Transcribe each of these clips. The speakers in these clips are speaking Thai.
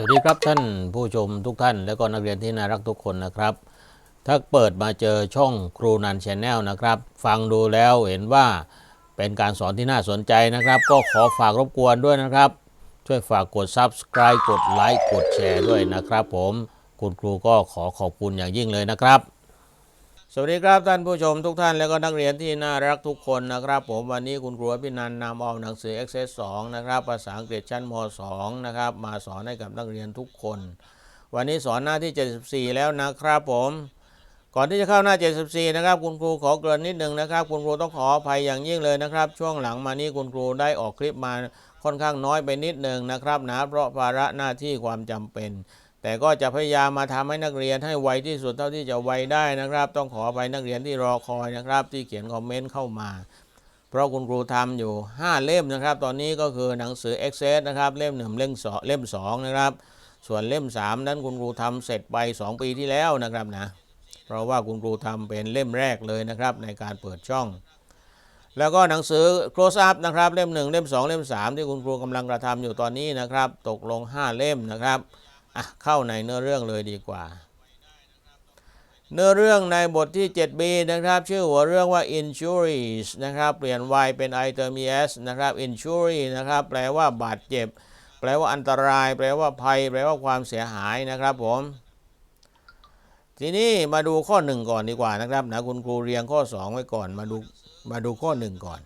สวัสดีครับท่านผู้ชมทุกท่าน และก็นักเรียนที่น่ารักทุกคนนะครับ ถ้าเปิดมาเจอช่องครูนันชแนลนะครับ ฟังดูแล้วเห็นว่าเป็นการสอนที่น่าสนใจนะครับ ก็ขอฝากรบกวนด้วยนะครับ ช่วยฝากกด Subscribe กดไลค์กดแชร์ด้วยนะครับ ผมคุณครูก็ขอขอบคุณอย่างยิ่งเลยนะครับ สวัสดีครับท่านผู้ชมทุกท่านและก็นักเรียนที่น่ารักทุกคนนะครับ ผมวันนี้คุณครูอภินันนำเอาหนังสือ Access 2นะครับภาษาอังกฤษชั้นม 2 นะครับมาสอนให้กับนักเรียนทุกคน วันนี้สอนหน้าที่ 74 แล้วนะครับผม ก่อนที่จะเข้าหน้า 74 นะครับ คุณครูขอเกริ่นนิดหนึ่งนะครับ คุณครูต้องขออภัยอย่างยิ่งเลยนะครับ ช่วงหลังมานี้คุณครูได้ออกคลิปมาค่อนข้างน้อยไปนิดหนึ่งนะครับนะเพราะภาระหน้าที่ความจำเป็น แต่ก็จะพยายามมาทำให้นักเรียนให้ไวที่สุดเท่าที่จะไวได้นะครับ ต้องขออภัยนักเรียนที่รอคอยนะครับ ที่เขียนคอมเมนต์เข้ามา เพราะคุณครูทำอยู่ 5 เล่มนะครับ ตอนนี้ก็คือหนังสือ Access นะครับเล่มหนึ่งเล่มสองเล่มสองนะครับ ส่วนเล่ม 3 นั้นคุณครูทำเสร็จไป 2 ปีที่แล้วนะครับนะเพราะว่าคุณครูทำเป็นเล่มแรกเลยนะครับ ในการเปิดช่องแล้วก็หนังสือ close up นะครับ เล่ม 1 เล่ม 2 เล่ม 3 ที่คุณครูกำลังกระทำอยู่ตอนนี้นะครับ ตกลง 5 เล่มนะครับ อะเข้าในเนื้อเรื่องเลยดีกว่า เนื้อเรื่องในบทที่ 7b นะครับ ชื่อหัวเรื่องว่า injuries นะครับ เปลี่ยน y เป็น i เติม es นะครับ injury นะครับ แปลว่าบาดเจ็บ แปลว่าอันตราย แปลว่าภัย แปลว่าความเสียหายนะครับผมทีนี้มาดูข้อหนึ่งก่อนดีกว่านะครับนะคุณครูเรียงข้อ 2 ไว้ก่อนมาดูมาดูข้อ 1 ก่อน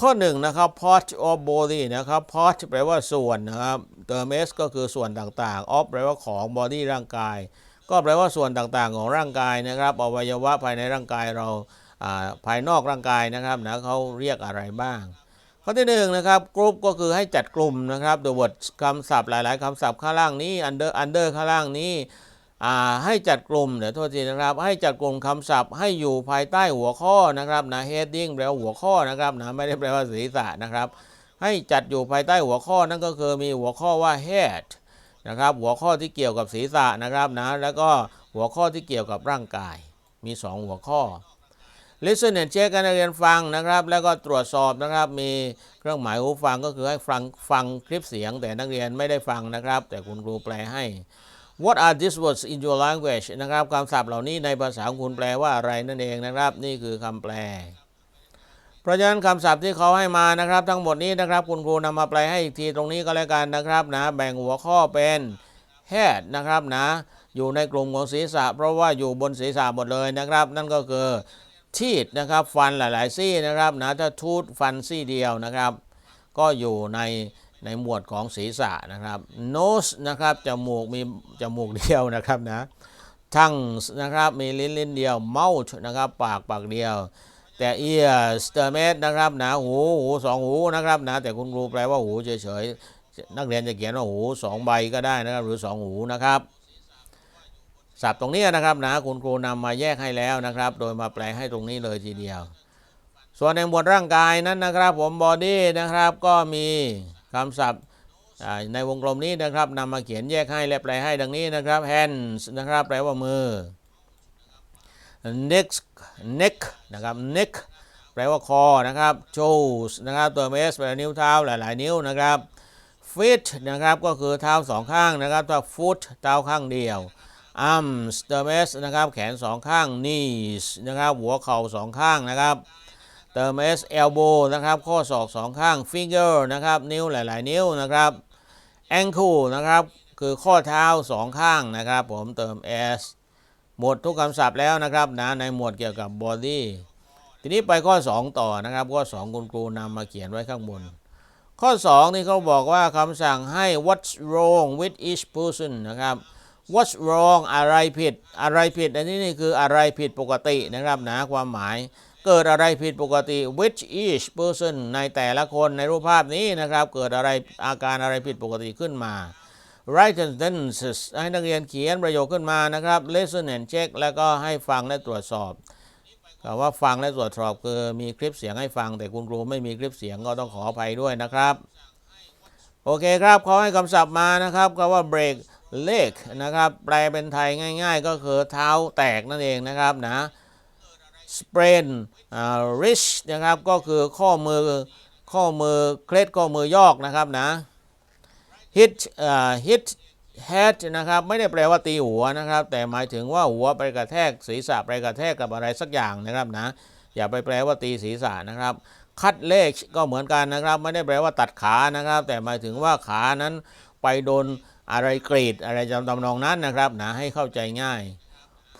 ข้อ1นะครับ part of body นะครับ part แปลว่าส่วนนะครับเติม s ก็คือส่วนต่างๆ of แปลว่าของ body ร่างกาย ก็แปลว่าส่วนต่างๆของร่างกายนะครับอวัยวะภายในร่างกายเราภายนอกร่างกายนะครับนะเขาเรียกอะไรบ้าง ข้อที่หนึ่งนะครับกรุ๊ปก็คือให้จัดกลุ่มนะครับ the word คำศัพท์หลาย ๆคำศัพท์ข้างล่างนี้ under under ข้างล่างนี้ ให้จัดกลุ่มเดี๋ยวโทษทีนะครับ ให้จัดกลุ่มคำศัพท์ให้อยู่ภายใต้หัวข้อนะครับนะ heading แปลว่าหัวข้อนะครับนะไม่ได้แปลว่าศีรษะนะครับ ให้จัดอยู่ภายใต้หัวข้อนั่นก็คือมีหัวข้อว่า head นะครับหัวข้อที่เกี่ยวกับศีรษะนะครับนะแล้วก็หัวข้อที่เกี่ยวกับร่างกายมี 2 หัวข้อ listen and check การเรียนฟังนะครับ แล้วก็ตรวจสอบนะครับ มีเครื่องหมายหูฟังก็คือให้ฟังฟังคลิปเสียง แต่นักเรียนไม่ได้ฟังนะครับ แต่คุณครูแปลให้ What are these words in your language นะครับคำศัพท์เหล่านี้ในภาษาของคุณแปลว่าอะไรนั่นเองนะครับ นี่คือคำแปล เพราะฉะนั้นคำศัพท์ที่เขาให้มานะครับ ทั้งหมดนี้นะครับ คุณครูนำมาแปลให้อีกทีตรงนี้ก็แล้วกันนะครับนะแบ่งหัวข้อเป็น head นะครับนะอยู่ในกลุ่มของศีรษะ เพราะว่าอยู่บนศีรษะหมดเลยนะครับ นั่นก็คือทีดนะครับฟันหลาย ๆ ซี่นะครับนะถ้าทูตฟันซี่เดียวนะครับ ก็อยู่ใน ในหมวดของศีรษะนะครับ nose นะครับจมูกมีจมูกเดียวนะครับนะ tongues นะครับมีลิ้นลิ้นเดียว mouth นะครับปากปากเดียว แต่ ears เตอร์เมสนะครับนะหูหูสองหูนะครับนะแต่คุณครูแปลว่าหูเฉยๆ นักเรียนจะเขียนว่าหูสองใบก็ได้นะครับหรือสองหูนะครับศัพท์ตรงนี้นะครับนะคุณครูนำมาแยกให้แล้วนะครับ โดยมาแปลให้ตรงนี้เลยทีเดียว ส่วนในหมวดร่างกายนั้นนะครับ ผมบอดี้นะครับก็มี คำศัพท์ในวงกลมนี้นะครับนำมาเขียนแยกให้และแปลให้ดังนี้นะครับ hands นะครับแปลว่ามือ neck neck นะครับ neck แปลว่าคอนะครับ toes นะครับตัว s แปลว่านิ้วเท้าหลาย ๆ นิ้วนะครับ feet นะครับก็คือเท้าสองข้างนะครับถ้า foot เท้าข้างเดียว arms ติม s นะครับแขนสองข้าง knees นะครับหัวเข่าสองข้างนะครับ เติม s elbow นะครับ ข้อศอกสองข้าง finger นะครับ นิ้วหลาย ๆ นิ้วนะครับ ankle นะครับ คือข้อเท้าสองข้างนะครับ ผมเติม s หมดทุกคำศัพท์แล้วนะครับนะในหมวดเกี่ยวกับ body ทีนี้ไปข้อ 2 ต่อนะครับ ข้อ 2 คุณครูนำมาเขียนไว้ข้างบน ข้อ 2 นี่เขาบอกว่าคำสั่งให้ what's wrong with each person นะครับ what's wrong อะไรผิด อะไรผิด อันนี้นี่คืออะไรผิดปกตินะครับนะความหมาย เกิดอะไรผิดปกติ which each person ในแต่ละคนในรูปภาพนี้นะครับ เกิดอะไรอาการอะไรผิดปกติขึ้นมา write sentences ให้นักเรียนเขียนประโยคขึ้นมานะครับ listen and check แล้วก็ให้ฟังและตรวจสอบคำว่าฟังและตรวจสอบคือมีคลิปเสียงให้ฟัง แต่คุณครูไม่มีคลิปเสียงก็ต้องขออภัยด้วยนะครับ โอเคครับเขาให้คำศัพท์มานะครับคำว่า break leg นะครับ แปลเป็นไทยง่าย ๆ ก็คือเท้าแตกนั่นเองนะครับนะ sprain wrist นะครับก็คือข้อมือข้อมือเคล็ดข้อมือยอกนะครับนะ hit เอ่อ hit head นะครับไม่ได้แปลว่าตีหัวนะครับ แต่หมายถึงว่าหัวไปกระแทกศีรษะไปกระแทกกับอะไรสักอย่างนะครับนะ อย่าไปแปลว่าตีศีรษะนะครับคัดเลขก็เหมือนกันนะครับ ไม่ได้แปลว่าตัดขานะครับ แต่หมายถึงว่าขานั้นไปโดนอะไรกรีดอะไรจำตำนองนั้นนะครับนะให้เข้าใจง่าย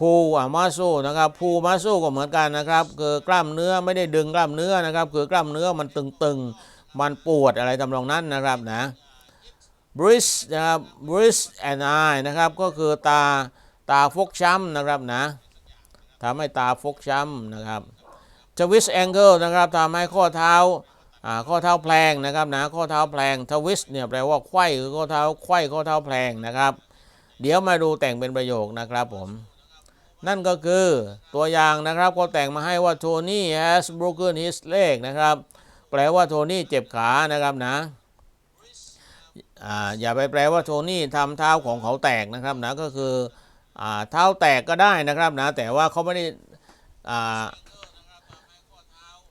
พูอะมาสู้นะครับพูมาสู้ก็เหมือนกันนะครับคือกล้ามเนื้อไม่ได้ดึงกล้ามเนื้อนะครับ คือกล้ามเนื้อมันตึงๆ มันปวดอะไรทำนองนั้นนะครับนะ bridge นะครับ bridge and eye นะครับก็คือตาตาฟกช้ำนะครับนะทำให้ตาฟกช้ำนะครับ twist ankle นะครับทำให้ข้อเท้าอ่าข้อเท้าแพลงนะครับนะข้อเท้าแพลง twist เนี่ยแปลว่าไขว้คือข้อเท้าไขว้ข้อเท้าแพลงนะครับ เดี๋ยวมาดูแต่งเป็นประโยคนะครับผม นั่นก็คือตัวอย่างนะครับก็แต่งมาให้ว่าโทนี่ has broken his leg นะครับ แปลว่าโทนี่เจ็บขานะครับนะอย่าไปแปลว่าโทนี่ทำเท้าของเขาแตกนะครับนะก็คืออเท้าแตกก็ได้นะครับนะแต่ว่าเขาไม่ได้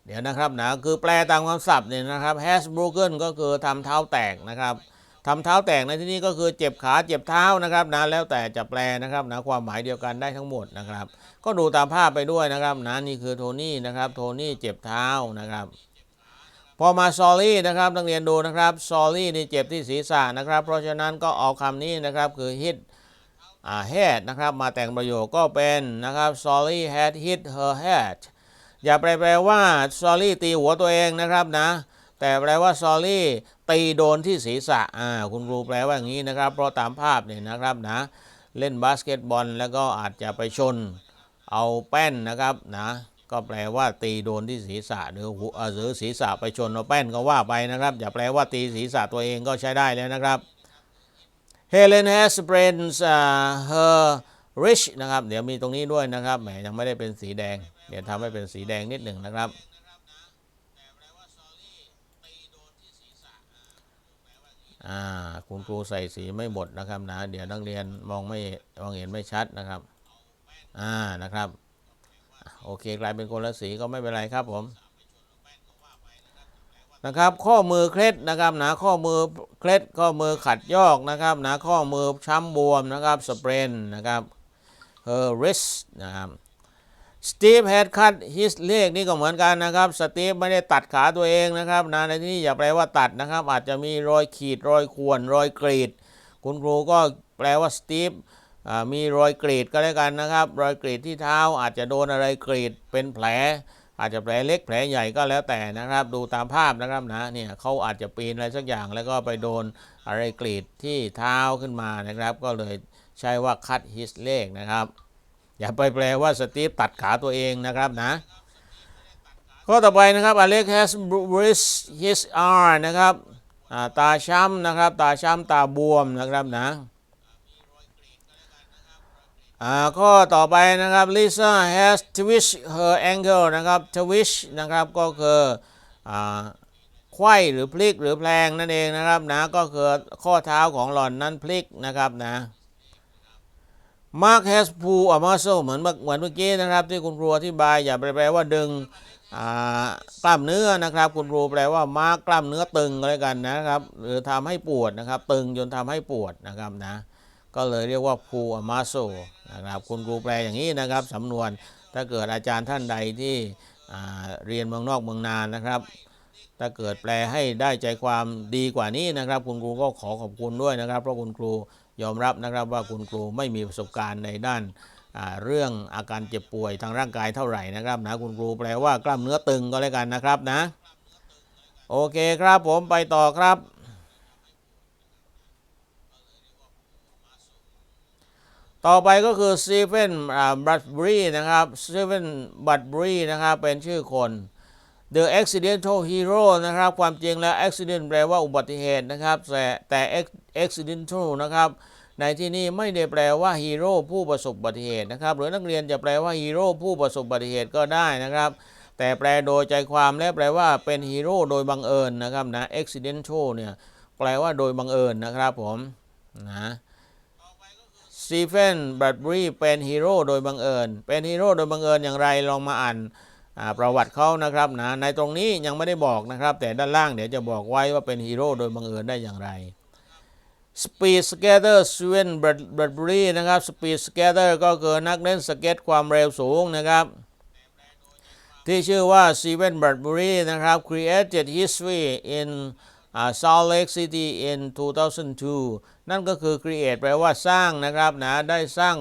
เดี๋ยวนะครับนะคือแปลตามคำศัพท์เนี่ยนะครับ has broken ก็คือทำเท้าแตกนะครับ ทำเท้าแตกในที่นี้ก็คือเจ็บขาเจ็บเท้านะครับนะแล้วแต่จะแปลนะครับนะความหมายเดียวกันได้ทั้งหมดนะครับ ก็ดูตามภาพไปด้วยนะครับนะนี่คือโทนี่นะครับโทนี่เจ็บเท้านะครับ พอมาซอรี่นะครับนักเรียนดูนะครับซอรี่นี่เจ็บที่ศีรษะนะครับ เพราะฉะนั้นก็เอาคำนี้นะครับคือ hit อ่า head นะครับมาแต่งประโยคก็เป็นนะครับ sorry had hit her head อย่าแปลแปลว่า sorry ตีหัวตัวเองนะครับนะแต่แปลว่า sorry ตีโดนที่ศีรษะอ่าคุณครูแปลว่าอย่างนี้นะครับ เพราะตามภาพเนี่ยนะครับนะเล่นบาสเกตบอลแล้วก็อาจจะไปชนเอาแป้นนะครับนะก็แปลว่าตีโดนที่ศีรษะหรือหัวหรือศีรษะไปชนเอาแป้นก็ว่าไปนะครับ อย่าแปลว่าตีศีรษะตัวเองก็ใช้ได้แล้วนะครับ Helen has sprained uh, her wrist นะครับ เดี๋ยวมีตรงนี้ด้วยนะครับแหมยังไม่ได้เป็นสีแดง เดี๋ยวทำให้เป็นสีแดงนิดหนึ่งนะครับ อ่าคุณครูใส่สีไม่หมดนะครับนะเดี๋ยวนักเรียนมองไม่มองเห็นไม่ชัดนะครับอ่านะครับโอเคกลายเป็นคนละสีก็ไม่เป็นไรครับผมนะครับ ข้อมือเคล็ดนะครับนะข้อมือเคล็ดข้อมือขัดยอกนะครับนะข้อมือช้ำบวมนะครับสเปรนนะครับ her wrist นะครับ สตีฟ had cut his leg นี่ก็เหมือนกันนะครับสตีฟไม่ได้ตัดขาตัวเองนะครับนะในที่นี้อย่าแปลว่าตัดนะครับ อาจจะมีรอยขีดรอยข่วนรอยกรีด คุณครูก็แปลว่าสตีฟมีรอยกรีดก็แล้วกันนะครับ รอยกรีดที่เท้าอาจจะโดนอะไรกรีดเป็นแผล อาจจะแผลเล็กแผลใหญ่ก็แล้วแต่นะครับ ดูตามภาพนะครับนะเนี่ยเขาอาจจะปีนอะไรสักอย่างแล้วก็ไปโดนอะไรกรีดที่เท้าขึ้นมานะครับ ก็เลยใช้ว่า cut his leg นะครับ อย่าไปแปลว่าสตีฟตัดขาตัวเองนะครับนะข้อต่อไปนะครับ Alex has bruised his arm นะครับตาช้ำนะครับ ตาช้ำตาบวมนะครับนะอ่าข้อต่อไปนะครับ Lisa has twitched her ankle นะครับ twitch นะครับก็คืออ่าไขว้หรือพลิกหรือแพลงนั่นเองนะครับนะก็คือข้อเท้าของหล่อนนั้นพลิกนะครับนะ Mark has pulled a muscle เหมือนเมื่อเหมือนเมื่อกี้นะครับ ที่คุณครูอธิบายอย่าไปแปลว่าดึงกล้ามเนื้อนะครับ คุณครูแปลว่ามาร์กกล้ามเนื้อตึงอะไรกันนะครับ หรือทำให้ปวดนะครับ ตึงจนทำให้ปวดนะครับนะ ก็เลยเรียกว่า pull a muscle นะครับ คุณครูแปลอย่างนี้นะครับสำนวนถ้าเกิดอาจารย์ท่านใดที่เรียนเมืองนอกเมืองนานนะครับถ้าเกิดแปลให้ได้ใจความดีกว่านี้นะครับ คุณครูก็ขอขอบคุณด้วยนะครับ เพราะคุณครู ยอมรับนะครับว่าคุณครูไม่มีประสบการณ์ในด้านเรื่องอาการเจ็บป่วยทางร่างกายเท่าไหร่นะครับนะคุณครูแปลว่ากล้ามเนื้อตึงก็แล้วกันนะครับนะ โอเคครับผมไปต่อครับ ต่อไปก็คือสตีเฟนบัตบรีนะครับสตีเฟนบัตบรีนะครับเป็นชื่อคน The accidental hero นะครับ ความจริงแล้ว accident แปลว่าอุบัติเหตุนะครับ แต่แต่ accidental นะครับในที่นี้ไม่ได้แปลว่าฮีโร่ผู้ประสบอุบัติเหตุนะครับ หรือนักเรียนจะแปลว่าฮีโร่ผู้ประสบอุบัติเหตุก็ได้นะครับ แต่แปลโดยใจความและแปลว่าเป็นฮีโร่โดยบังเอิญนะครับนะ accidental เนี่ยแปลว่าโดยบังเอิญนะครับผมนะสตีเฟนบัตบรีเป็นฮีโร่โดยบังเอิญเป็นฮีโร่โดยบังเอิญอย่างไรลองมาอ่าน ประวัติเขานะครับนะในตรงนี้ยังไม่ได้บอกนะครับ แต่ด้านล่างเดี๋ยวจะบอกไว้ว่าเป็นฮีโร่โดยบังเอิญได้อย่างไร Speed Skater Steven Bradbury นะครับ Speed Skater ก็คือนักเล่นสเก็ตความเร็วสูงนะครับ ที่ชื่อว่า Steven Bradbury นะครับ created history in uh, Salt Lake City in 2002 นั่นก็คือ create แปลว่าสร้างนะครับนะได้สร้าง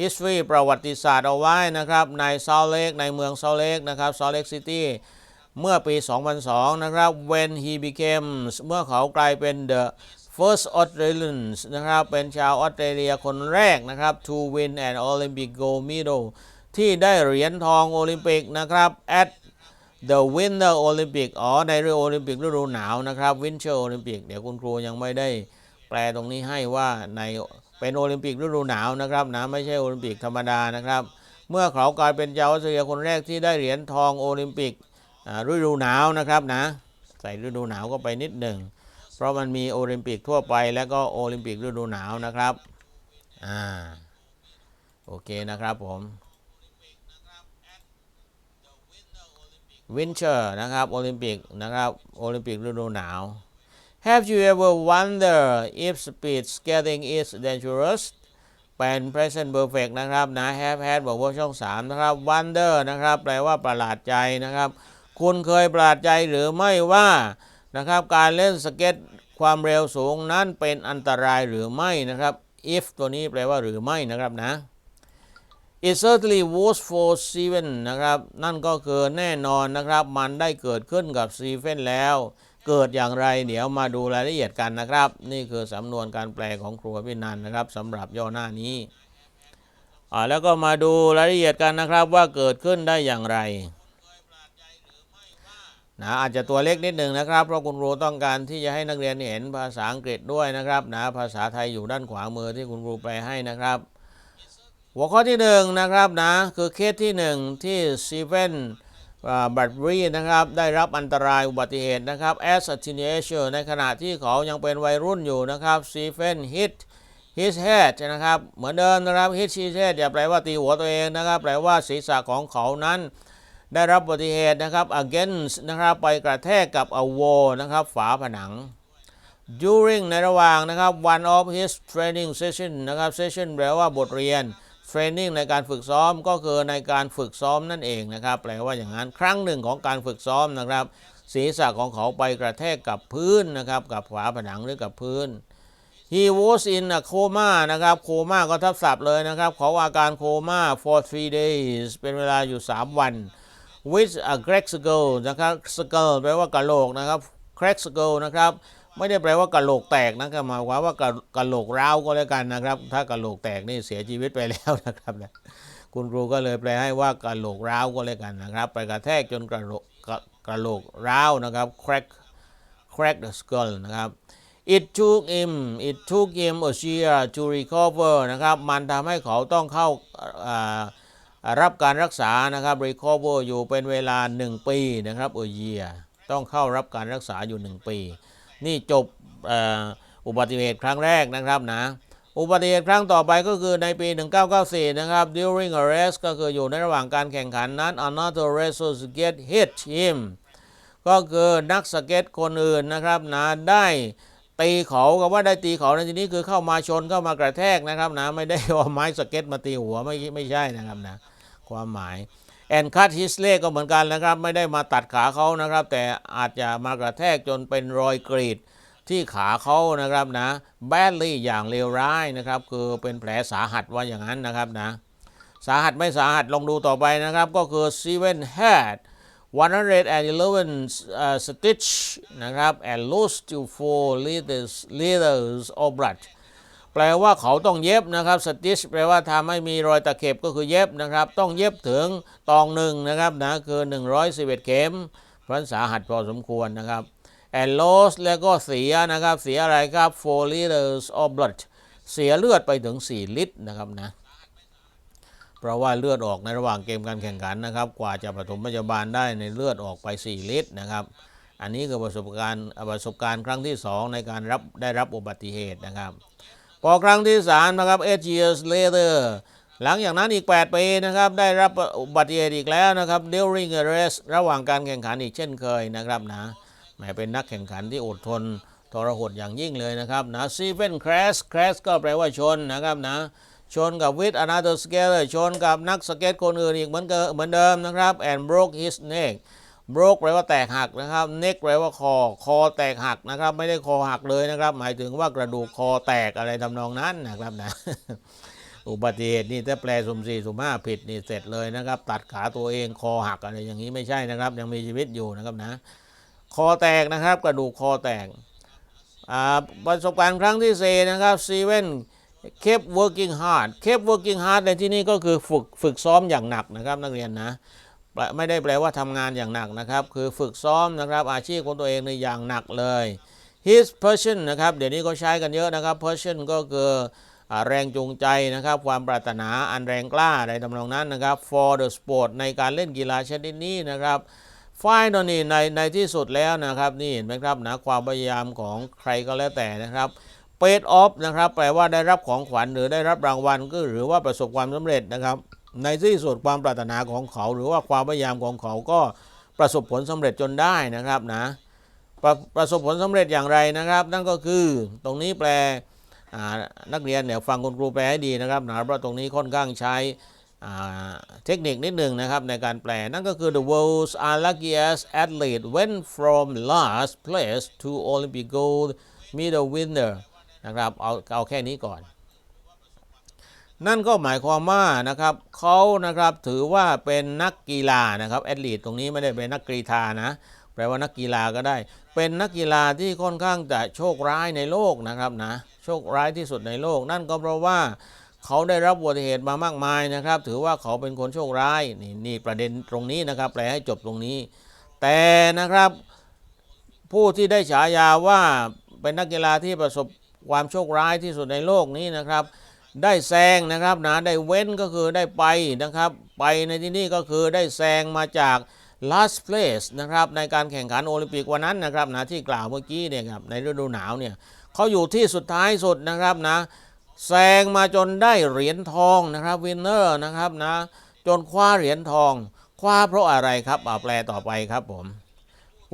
history ประวัติศาสตร์เอาไว้นะครับใน Salt Lake ในเมือง Salt Lake นะครับ Salt Lake City เมื่อปี 2002 นะครับ when he became เมื่อเขากลายเป็น the first Australians นะครับ เป็นชาวออสเตรเลียคนแรกนะครับ to win an Olympic gold medal ที่ได้เหรียญทองโอลิมปิกนะครับ at the Winter Olympic อ๋อ ในฤดูโอลิมปิกฤดูหนาวนะครับ Winter Olympic เดี๋ยวคุณครูยังไม่ได้แปลตรงนี้ให้ว่าใน เป็นโอลิมปิกฤดูหนาวนะครับนะไม่ใช่โอลิมปิกธรรมดานะครับ เมื่อเขากลายเป็นชาวออสเตรเลียคนแรกที่ได้เหรียญทองโอลิมปิกฤดูหนาวนะครับนะใส่ฤดูหนาวก็ไปนิดหนึ่ง เพราะมันมีโอลิมปิกทั่วไปแล้วก็โอลิมปิกฤดูหนาวนะครับอ่าโอเคนะครับผมวินเ t อร์นะครับโอลิมปิกนะครับโอลิมปิกฤดูหนาว Have you ever wonder if speed skating is dangerous เป็น present perfect นะครับนะ have had บอกว่าช่อง 3 นะครับ wonder นะครับ แปลว่าประหลาดใจนะครับ คุณเคยประหลาดใจหรือไม่ว่านะครับการเล่นสเก็ตความเร็วสูงนั้นเป็นอันตรายหรือไม่นะครับ if ตัวนี้แปลว่าหรือไม่นะครับนะ It certainly was for Steven นะครับ นั่นก็คือแน่นอนนะครับ มันได้เกิดขึ้นกับ Steven แล้ว เกิดอย่างไรเดี๋ยวมาดูรายละเอียดกันนะครับ นี่คือสำนวนการแปลของครูพินันนะครับสำหรับย่อหน้านี้อ่าแล้วก็มาดูรายละเอียดกันนะครับว่าเกิดขึ้นได้อย่างไรนะอาจจะตัวเล็กนิดหนึ่งนะครับ เพราะคุณครูต้องการที่จะให้นักเรียนเห็นภาษาอังกฤษด้วยนะครับนะภาษาไทยอยู่ด้านขวามือที่คุณครูแปลให้นะครับ หัวข้อที่หนึ่งนะครับนะคือเคสที่หนึ่งที่ซีเวน แบัตรีนะครับได้รับอันตรายอุบัติเหตุนะครับ as a teenager ในขณะที่เขายังเป็นวัยรุ่นอยู่นะครับซีเวน hit his head นะครับเหมือนเดิมนะครับ hit his head อย่าแปลว่าตีหัวตัวเองนะครับ แปลว่าศีรษะของเขานั้น ได้รับอุบัติเหตุนะครับ against นะครับไปกระแทกกับ a wall นะครับฝาผนัง during ในระหว่างนะครับ one of his training session นะครับ session แปลว่าบทเรียน training ในการฝึกซ้อมก็คือในการฝึกซ้อมนั่นเองนะครับแปลว่าอย่างนั้นครั้งหนึ่งของการฝึกซ้อมนะครับ ศีรษะของเขาไปกระแทกกับพื้นนะครับกับฝาผนังหรือกับพื้น he was in a coma นะครับโคม่าก็ทับศัพท์เลยนะครับเขาอาการโคม่า for three days เป็นเวลาอยู่ 3 วัน with a crack skull นะครับ skull แปลว่ากะโหลกนะครับ crack skull นะครับ ไม่ได้แปลว่ากะโหลกแตกนะครับหมายความว่ากะกะโหลกร้าวก็แล้วกันนะครับ ถ้ากะโหลกแตกนี่เสียชีวิตไปแล้วนะครับนะคุณครูก็เลยแปลให้ว่ากะโหลกร้าวก็แล้วกันนะครับ ไปกระแทกจนกระโหลกกะโหลกร้าวนะครับ crack crack the skull นะครับ it took him it took him a year to recover นะครับ มันทำให้เขาต้องเข้าอ่ารับการรักษานะครับ recover อยู่เป็นเวลา 1 ปีนะครับ a year ต้องเข้ารับการรักษาอยู่ 1 ปี นี่จบอ่ออุบัติเหตุครั้งแรกนะครับนะอุบัติเหตุครั้งต่อไปก็คือในปี 1994 นะครับ during a race ก็คืออยู่ในระหว่างการแข่งขันนั้น another racer get hit him ก็คือนักสเก็ตคนอื่นนะครับนะได้ตีเขากับว่าได้ตีเขาในที่นี้คือเข้ามาชนเข้ามากระแทกนะครับนะไม่ได้เอาไม้สเก็ตมาตีหัวไม่ไม่ใช่นะครับนะความหมาย and cut his leg ก็เหมือนกันนะครับ ไม่ได้มาตัดขาเขานะครับ แต่อาจจะมากระแทกจนเป็นรอยกรีดที่ขาเขานะครับนะ badly อย่างเลวร้ายนะครับ คือเป็นแผลสาหัสว่าอย่างนั้นนะครับนะสาหัสไม่สาหัสลองดูต่อไปนะครับ ก็คือ seven head 111 uh, stitch นะครับ and lost to four liters liters of blood แปลว่าเขาต้องเย็บนะครับ stitch แปลว่าทำให้มีรอยตะเข็บก็คือเย็บนะครับ ต้องเย็บถึงตองหนึ่งนะครับนะคือ 111 เข็มเพราะฉะนั้นสาหัสพอสมควรนะครับ and lost แล้วก็เสียนะครับ เสียอะไรครับ four liters of blood เสียเลือดไปถึง 4 ลิตรนะครับนะเพราะว่าเลือดออกในระหว่างเกมการแข่งขันนะครับ กว่าจะปฐมพยาบาลได้ในเลือดออกไป 4 ลิตรนะครับ อันนี้คือประสบการณ์ประสบการณ์ครั้งที่ 2 ในการรับได้รับอุบัติเหตุนะครับ พอครั้งที่3นะครับ eight years later หลังจากนั้นอีก 8 ปีนะครับ ได้รับอุบัติเหตุอีกแล้วนะครับ during a race ระหว่างการแข่งขันอีกเช่นเคยนะครับนะแหมเป็นนักแข่งขันที่อดทนทรหดอย่างยิ่งเลยนะครับนะ Steven crash crash ก็แปลว่าชนนะครับนะชนกับ with another skater ชนกับนักสเก็ตคนอื่นอีกเหมือนเหมือนเดิมนะครับ and broke his neck broke แปลว่าแตกหักนะครับ neck แปลว่าคอ คอแตกหักนะครับ ไม่ได้คอหักเลยนะครับ หมายถึงว่ากระดูกคอแตกอะไรทำนองนั้นนะครับนะอุบัติเหตุนี่ถ้าแปลสุ่มสี่สุ่มห้าผิดนี่เสร็จเลยนะครับ ตัดขาตัวเองคอหักอะไรอย่างนี้ไม่ใช่นะครับ ยังมีชีวิตอยู่นะครับนะ คอแตกนะครับ กระดูกคอแตกอ่าประสบการณ์ครั้งที่สี่นะครับซีเว่น kept working hard kept working hard ในที่นี้ก็คือฝึกฝึกซ้อมอย่างหนักนะครับนักเรียนนะ ไม่ได้แปลว่าทำงานอย่างหนักนะครับ คือฝึกซ้อมนะครับ อาชีพของตัวเองในอย่างหนักเลย his passion นะครับ เดี๋ยวนี้ก็ใช้กันเยอะนะครับ passion ก็คือแรงจูงใจนะครับ ความปรารถนาอันแรงกล้าในทำนองนั้นนะครับ for the sport ในการเล่นกีฬาชนิดนี้นะครับ finally ในในที่สุดแล้วนะครับนี่เห็นไหมครับนะความพยายามของใครก็แล้วแต่นะครับ paid off นะครับ แปลว่าได้รับของขวัญหรือได้รับรางวัลก็หรือว่าประสบความสำเร็จนะครับ ในที่สุดความปรารถนาของเขา หรือว่าความพยายามของเขาก็ประสบผลสำเร็จจนได้นะครับนะประประสบผลสำเร็จอย่างไรนะครับ นั่นก็คือตรงนี้แปลนักเรียนเนี่ยฟังคุณครูแปลให้ดีนะครับนะเพราะตรงนี้ค่อนข้างใช้เทคนิคนิดหนึ่งนะครับในการแปลนั่นก็คือ the world's unluckiest athlete went from last place to Olympic gold medal winner นะครับเอาเอาแค่นี้ก่อน นั่นก็หมายความว่านะครับเขานะครับถือว่าเป็นนักกีฬานะครับแอดลีตตรงนี้ไม่ได้เป็นนักกรีธานะแปลว่านักกีฬาก็ได้ เป็นนักกีฬาที่ค่อนข้างจะโชคร้ายในโลกนะครับนะโชคร้ายที่สุดในโลก นั่นก็เพราะว่าเขาได้รับอุบัติเหตุมามากมายนะครับ ถือว่าเขาเป็นคนโชคร้ายนี่นี่ประเด็นตรงนี้นะครับแปลให้จบตรงนี้ แต่นะครับผู้ที่ได้ฉายาว่าเป็นนักกีฬาที่ประสบความโชคร้ายที่สุดในโลกนี้นะครับ ได้แซงนะครับนะได้เว้นก็คือได้ไปนะครับ ไปในที่นี่ก็คือได้แซงมาจาก last place นะครับในการแข่งขันโอลิมปิกวันนั้นนะครับนะที่กล่าวเมื่อกี้เนี่ยครับในฤดูหนาวเนี่ยเขาอยู่ที่สุดท้ายสุดนะครับนะแซงมาจนได้เหรียญทองนะครับวินเนอร์นะครับนะจนคว้าเหรียญทอง คว้าเพราะอะไรครับเอาแปลต่อไปครับผม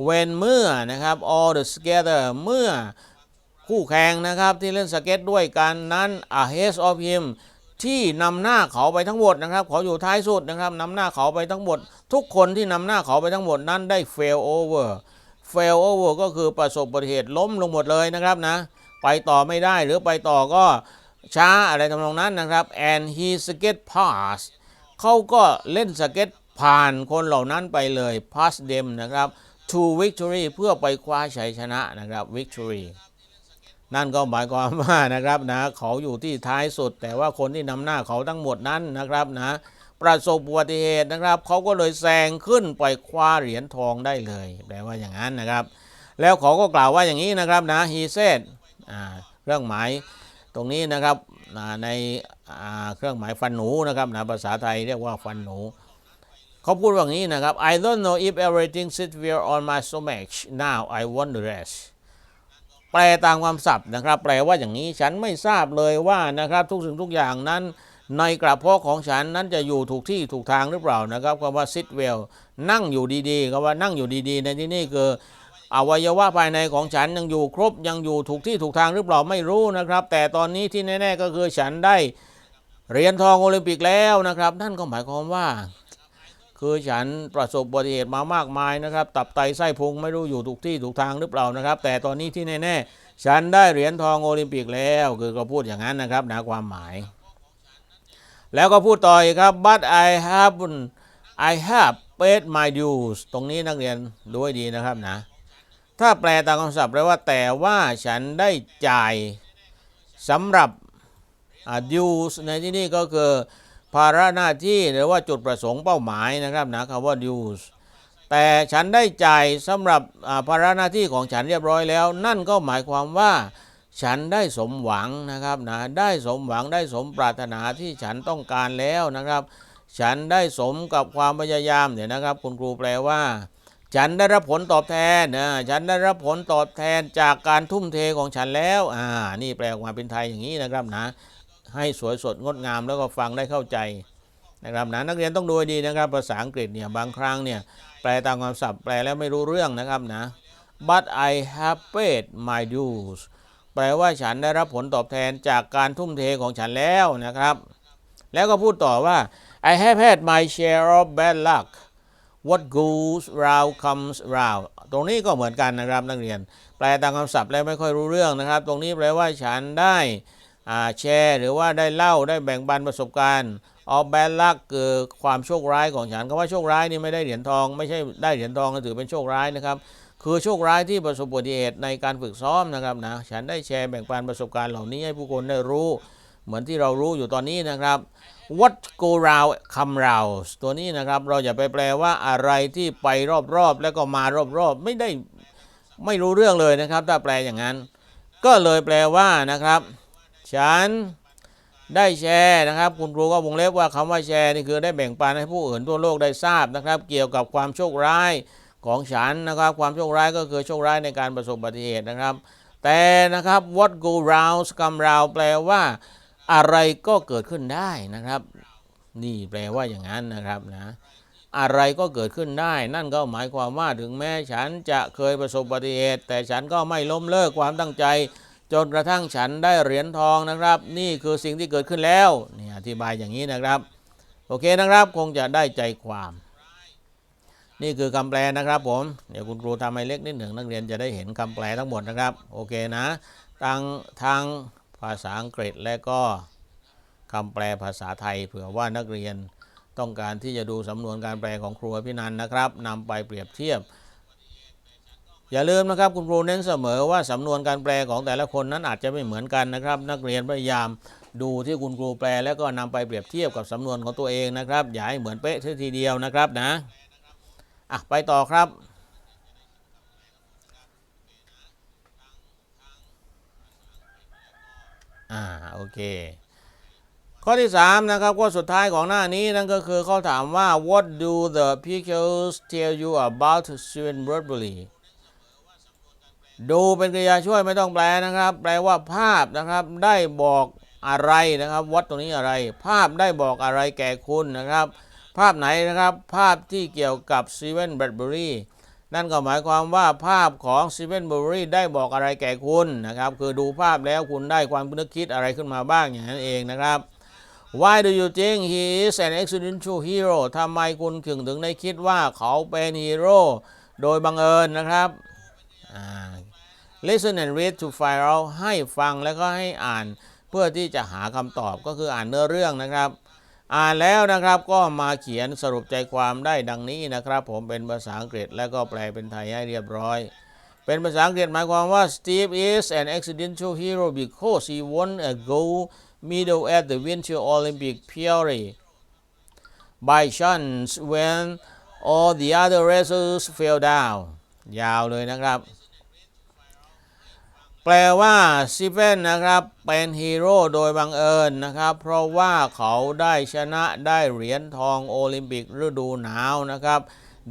when เมื่อนะครับ all the skater เมื่อ คู่แข่งนะครับที่เล่นสเก็ตด้วยกันนั้น ahead of him ที่นำหน้าเขาไปทั้งหมดนะครับเขาอยู่ท้ายสุดนะครับนำหน้าเขาไปทั้งหมด ทุกคนที่นำหน้าเขาไปทั้งหมดนั้นได้ fail over fail over ก็คือประสบอุบัติเหตุล้มลงหมดเลยนะครับนะไปต่อไม่ได้หรือไปต่อก็ช้าอะไรทำนองนั้นนะครับ and he skate past เขาก็เล่นสเก็ตผ่านคนเหล่านั้นไปเลย pass them นะครับ to victory เพื่อไปคว้าชัยชนะนะครับ victory นั่นก็หมายความว่านะครับนะเขาอยู่ที่ท้ายสุด แต่ว่าคนที่นำหน้าเขาทั้งหมดนั้นนะครับนะประสบอุบัติเหตุนะครับเขาก็เลยแซงขึ้นไปคว้าเหรียญทองได้เลยแปลว่าอย่างนั้นนะครับ แล้วเขาก็กล่าวว่าอย่างนี้นะครับนะ he said อ่เครื่องหมายตรงนี้นะครับในเครื่องหมายฟันหนูนะครับนะภาษาไทยเรียกว่าฟันหนูเขาพูดว่าอย่างนี้นะครับ I don't know if everything sits well on my stomach now I want the rest ลตามความศัพท์นะครับ แปลว่าอย่างนี้ฉันไม่ทราบเลยว่านะครับ ทุกสิ่งทุกอย่างนั้น ในกระเพาะของฉันนั้นจะอยู่ถูกที่ถูกทางหรือเปล่านะครับคำว่า sit well นั่งอยู่ดีๆคำว่านั่งอยู่ดีๆ ในที่นี้คืออวัยวะภายในของฉันยังอยู่ครบยังอยู่ถูกที่ถูกทางหรือเปล่าไม่รู้นะครับ แต่ตอนนี้ที่แน่ ๆ ก็คือฉันได้เหรียญทองโอลิมปิกแล้วนะครับ นั่นก็หมายความว่า คือฉันประสบอุบัติเหตุมามากมายนะครับ ตับไตไส้พุงไม่รู้อยู่ถูกที่ถูกทางหรือเปล่านะครับ แต่ตอนนี้ที่แน่ๆ ฉันได้เหรียญทองโอลิมปิกแล้ว คือก็พูดอย่างนั้นนะครับนะความหมาย แล้วก็พูดต่ออีกครับ but I have I have paid my dues ตรงนี้นักเรียนดูให้ดีนะครับนะ ถ้าแปลตามคำศัพท์แปลว่าแต่ว่าฉันได้จ่ายสำหรับ dues ในที่นี่ก็คือ ภาระหน้าที่หรือว่าจุดประสงค์เป้าหมายนะครับนะคำว่า dues แต่ฉันได้จ่ายสำหรับภาระหน้าที่ของฉันเรียบร้อยแล้ว นั่นก็หมายความว่า ฉันได้สมหวังนะครับนะได้สมหวังได้สมปรารถนาที่ฉันต้องการแล้วนะครับ ฉันได้สมกับความพยายามเนี่ยนะครับ คุณครูแปลว่า ฉันได้รับผลตอบแทนนะฉันได้รับผลตอบแทนจากการทุ่มเทของฉันแล้วอ่านี่แปลออกมาเป็นไทยอย่างนี้นะครับนะ ให้สวยสดงดงามแล้วก็ฟังได้เข้าใจนะครับนะนักเรียนต้องดูดีนะครับ ภาษาอังกฤษเนี่ยบางครั้งเนี่ยแปลตามคำศัพท์แปลแล้วไม่รู้เรื่องนะครับนะ but I have paid my dues แปลว่าฉันได้รับผลตอบแทนจากการทุ่มเทของฉันแล้วนะครับ แล้วก็พูดต่อว่า I have had my share of bad luck what goes round comes round ตรงนี้ก็เหมือนกันนะครับนักเรียน แปลตามคำศัพท์แล้วไม่ค่อยรู้เรื่องนะครับ ตรงนี้แปลว่าฉันได้ แชร์ หรือว่าได้เล่าได้แบ่งปันประสบการณ์ of bad luck คือความโชคร้ายของฉันคำว่าโชคร้ายนี่ไม่ได้เหรียญทอง ไม่ใช่ได้เหรียญทองก็ถือเป็นโชคร้ายนะครับคือโชคร้ายที่ประสบอุบัติเหตุในการฝึกซ้อมนะครับนะฉันได้แชร์แบ่งปันประสบการณ์เหล่านี้ให้ผู้คนได้รู้ เหมือนที่เรารู้อยู่ตอนนี้นะครับ what go round come round ตัวนี้นะครับเราอย่าไปแปลว่าอะไรที่ไปรอบๆแล้วก็มารอบๆไม่ได้ไม่รู้เรื่องเลยนะครับ ถ้าแปลอย่างนั้น ก็เลยแปลว่านะครับ ฉันได้แชร์นะครับ คุณครูก็วงเล็บว่าคำว่าแชร์นี่คือได้แบ่งปันให้ผู้อื่นทั่วโลกได้ทราบนะครับ เกี่ยวกับความโชคร้ายของฉันนะครับ ความโชคร้ายก็คือโชคร้ายในการประสบอุบัติเหตุนะครับ แต่นะครับ what go round come round แปลว่า อะไรก็เกิดขึ้นได้นะครับ นี่แปลว่าอย่างนั้นนะครับนะอะไรก็เกิดขึ้นได้ นั่นก็หมายความว่าถึงแม้ฉันจะเคยประสบอุบัติเหตุ แต่ฉันก็ไม่ล้มเลิกความตั้งใจ จนกระทั่งฉันได้เหรียญทองนะครับ นี่คือสิ่งที่เกิดขึ้นแล้วนี่อธิบายอย่างนี้นะครับ โอเคนะครับคงจะได้ใจความ นี่คือคำแปลนะครับผมเดี๋ยวคุณครูทำให้เล็กนิดหนึ่งนักเรียนจะได้เห็นคำแปลทั้งหมดนะครับ โอเคนะทางทางภาษาอังกฤษและก็คำแปลภาษาไทยเผื่อว่านักเรียนต้องการที่จะดูสำนวนการแปลของครูอภินันนะครับนำไปเปรียบเทียบ อย่าลืมนะครับคุณครูเน้นเสมอว่าสำนวนการแปลของแต่ละคนนั้นอาจจะไม่เหมือนกันนะครับ นักเรียนพยายามดูที่คุณครูแปลแล้วก็นำไปเปรียบเทียบกับสำนวนของตัวเองนะครับ อย่าให้เหมือนเป๊ะทีเดียวนะครับนะอะไปต่อครับอ่าโอเค ข้อที่ 3 นะครับข้อสุดท้ายของหน้านี้นั่นก็คือเขาถามว่า what do the pictures tell you about Steven Bradbury ดูเป็นกริยาช่วยไม่ต้องแปลนะครับ แปลว่าภาพนะครับ ได้บอกอะไรนะครับ วัดตรงนี้อะไร ภาพได้บอกอะไรแก่คุณนะครับ ภาพไหนนะครับ ภาพที่เกี่ยวกับซีเวนแบดเบอรี่นั่นก็หมายความว่าภาพของซีเวนแบดเบอรี่ได้บอกอะไรแก่คุณนะครับ คือดูภาพแล้วคุณได้ความนึกคิดอะไรขึ้นมาบ้างอย่างนั้นเองนะครับ Why do you think he is an accidental hero ทำไมคุณถึงถึงได้คิดว่าเขาเป็นฮีโร่โดยบังเอิญนะครับ listen and read to find out ให้ฟังแล้วก็ให้อ่าน เพื่อที่จะหาคำตอบก็คืออ่านเนื้อเรื่องนะครับ อ่านแล้วนะครับก็มาเขียนสรุปใจความได้ดังนี้นะครับ ผมเป็นภาษาอังกฤษแล้วก็แปลเป็นไทยให้เรียบร้อย เป็นภาษาอังกฤษหมายความว่า Steve is an accidental hero because he won a gold medal at the Winter Olympic purely by chance when all the other racers fell down ยาวเลยนะครับ แปลว่าซิเฟนนะครับ เป็นฮีโร่โดยบังเอิญนะครับ เพราะว่าเขาได้ชนะได้เหรียญทองโอลิมปิกฤดูหนาวนะครับ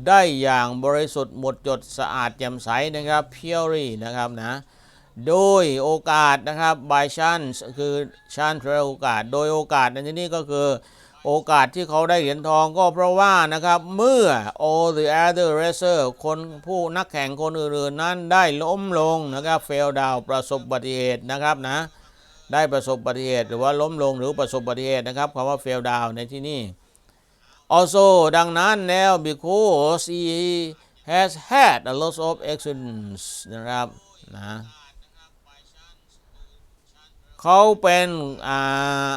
ได้อย่างบริสุทธิ์หมดจดสะอาดแจ่มใสนะครับ purely นะครับนะโดยโอกาสนะครับ by chance คือ chance แปลโอกาส โดยโอกาสในที่นี้ก็คือ โอกาสที่เขาได้เหรียญทองก็เพราะว่านะครับเมื่อ all the other racer คนผู้นักแข่งคนอื่นๆนั้นได้ล้มลงนะครับ fail down ประสบอุบัติเหตุนะครับนะได้ประสบอุบัติเหตุหรือว่าล้มลงหรือประสบอุบัติเหตุนะครับคำว่า fail down ในที่นี้ also ดังนั้นแล้ว because he has had a lot of accidents นะครับนะเขาเป็นอ่า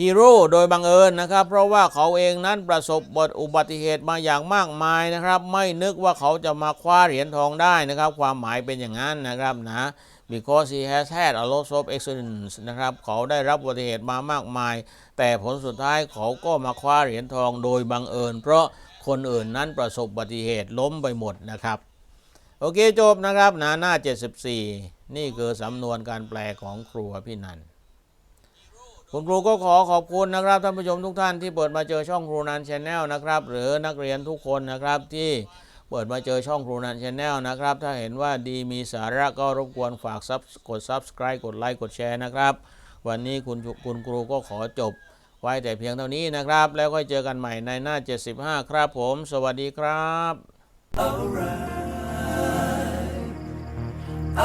ฮีโร่โดยบังเอิญนะครับ เพราะว่าเขาเองนั้นประสบบทอุบัติเหตุมาอย่างมากมายนะครับ ไม่นึกว่าเขาจะมาคว้าเหรียญทองได้นะครับ ความหมายเป็นอย่างนั้นนะครับนะ because he has had a lot of accidents นะครับ เขาได้รับอุบัติเหตุมามากมาย แต่ผลสุดท้ายเขาก็มาคว้าเหรียญทองโดยบังเอิญ เพราะคนอื่นนั้นประสบอุบัติเหตุล้มไปหมดนะครับ โอเคจบนะครับนะหน้า 74 นี่คือสำนวนการแปลของครูพี่นัน คุณครูก็ขอขอบคุณนะครับท่านผู้ชมทุกท่านที่เปิดมาเจอช่องครูนันชาแนลนะครับ หรือนักเรียนทุกคนนะครับที่เปิดมาเจอช่องครูนันชาแนลนะครับ ถ้าเห็นว่าดีมีสาระก็รบกวนฝากกด subscribe กดไลค์กดแชร์นะครับ วันนี้คุณคุณครูก็ขอจบ ไว้แต่เพียงเท่านี้นะครับ แล้วค่อยเจอกันใหม่ในหน้า 75 ครับผม สวัสดีครับ Alright.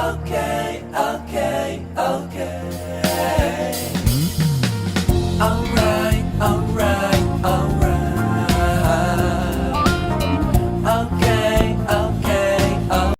Okay, okay, okay.